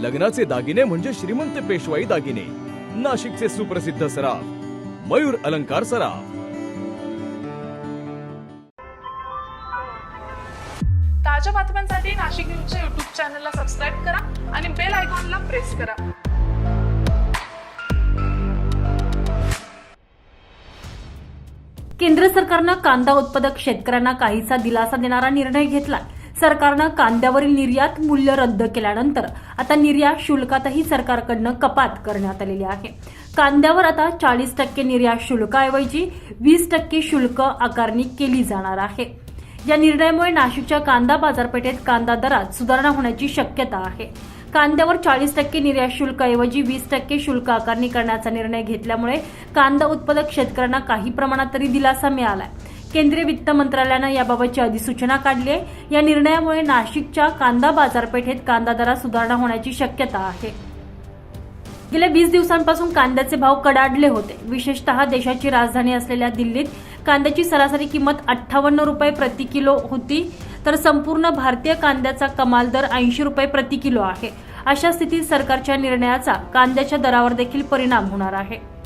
लग्नाचे दागिने म्हणजे श्रीमंत पेशवाई दागिने. नाशिकचे सुप्रसिद्ध सराफ मयूर अलंकार सराफ. ताज्या बातम्यांसाठी नाशिक न्यूजच्या युट्यूब चॅनलला सबस्क्राईब करा आणि बेल आयकॉनला प्रेस करा. केंद्र सरकारनं कांदा उत्पादक शेतकऱ्यांना काहीसा दिलासा देणारा निर्णय घेतला सरकारनं कांद्यावरील निर्यात मूल्य रद्द केल्यानंतर आता निर्यात शुल्कातही सरकारकडनं कपात करण्यात आलेली आहे. कांद्यावर आता चाळीस टक्के निर्यात शुल्काऐवजी वीस टक्के शुल्क आकारणी केली जाणार आहे. या निर्णयामुळे नाशिकच्या कांदा बाजारपेठेत कांदा दरात सुधारणा होण्याची शक्यता आहे. कांद्यावर चाळीस टक्के निर्यात शुल्काऐवजी वीस टक्के शुल्क आकारणी करण्याचा निर्णय घेतल्यामुळे कांदा उत्पादक शेतकऱ्यांना काही प्रमाणात तरी दिलासा मिळाला आहे केंद्रीय वित्त मंत्रालयानं याबाबतची अधिसूचना काढली आहे. या निर्णयामुळे नाशिकच्या कांदा बाजारपेठेत कांदा दरात सुधारणा होण्याची शक्यता आहे. गेल्या वीस दिवसांपासून कांद्याचे भाव कडाडले होते. विशेषतः देशाची राजधानी असलेल्या दिल्लीत कांद्याची सरासरी किंमत अठ्ठावन्न रुपये प्रति किलो होती. तर संपूर्ण भारतीय कांद्याचा कमाल दर ऐंशी रुपये प्रति किलो आहे. अशा स्थितीत सरकारच्या निर्णयाचा कांद्याच्या दरावर देखील परिणाम होणार आहे.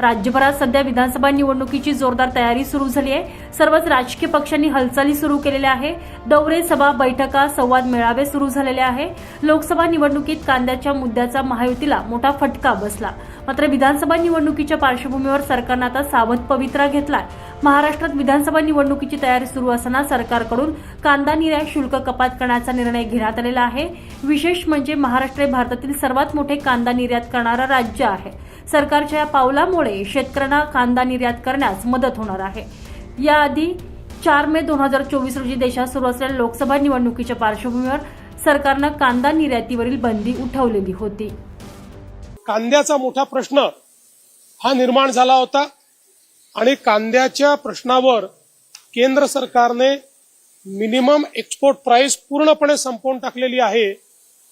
राज्यभरात सध्या विधानसभा निवडणुकीची जोरदार तयारी सुरू झाली आहे. सर्वच राजकीय पक्षांनी हालचाली सुरू केलेल्या आहे दौरे सभा बैठका संवाद मेळावे सुरू झालेले आहे लोकसभा निवडणुकीत कांद्याच्या मुद्द्याचा महायुतीला मोठा फटका बसला. मात्र विधानसभा निवडणुकीच्या पार्श्वभूमीवर सरकारनं आता सावध पवित्रा घेतलाय. महाराष्ट्रात विधानसभा निवडणुकीची तयारी सुरू असताना सरकारकडून कांदा निर्यात शुल्क कपात करण्याचा निर्णय घेण्यात आलेला आहे. विशेष म्हणजे महाराष्ट्र हे भारतातील सर्वात मोठे कांदा निर्यात करणारं राज्य आहे. सरकारच्या या पावलामुळे शेतकऱ्यांना कांदा निर्यात करण्यास मदत होणार आहे. याआधी चार मे दोन हजार चोवीस रोजी देशात सुरू असलेल्या लोकसभा निवडणुकीच्या पार्श्वभूमीवर सरकारनं कांदा निर्यातीवरील बंदी उठवलेली होती. कांद्याचा मोठा प्रश्न हा निर्माण झाला होता आणि कांद्याच्या प्रश्नावर केंद्र सरकारने मिनिमम एक्सपोर्ट प्राइस पूर्णपणे संपवून टाकलेली आहे.